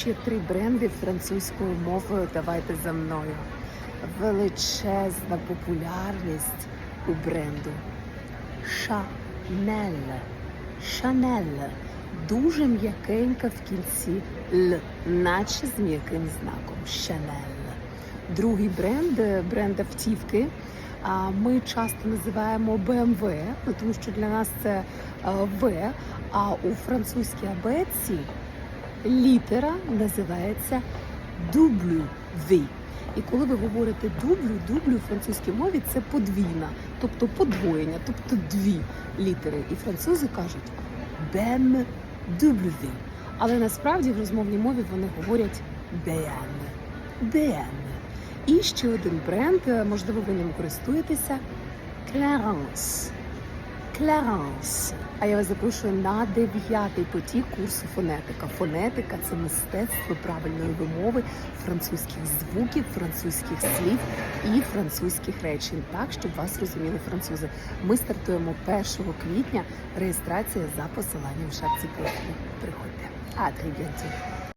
озвучує три бренди французькою мовою. Давайте за мною. Величезна популярність у бренду. Шанель. Шанель. Дуже м'якенька в кінці Л, наче з м'яким знаком. Шанель. Другий бренд бренд автівки. Ми часто називаємо BMW, ну, тому що для нас це В. А у французькій абетці літера називається W. І коли ви говорите дублю, дублю в французькій мові це подвійна, тобто подвоєння, тобто дві літери. І французи кажуть BMW. Але насправді в розмовній мові вони говорять BM. BM. І ще один бренд, можливо, ви ним користуєтеся. Clarence. Clarence. А я вас запрошую на дев'ятий потік курсу фонетика. Фонетика це мистецтво правильної вимови французьких звуків, французьких слів і французьких речень, так щоб вас розуміли французи. Ми стартуємо 1 квітня. Реєстрація за посиланням в шапці профілю. Приходьте. А.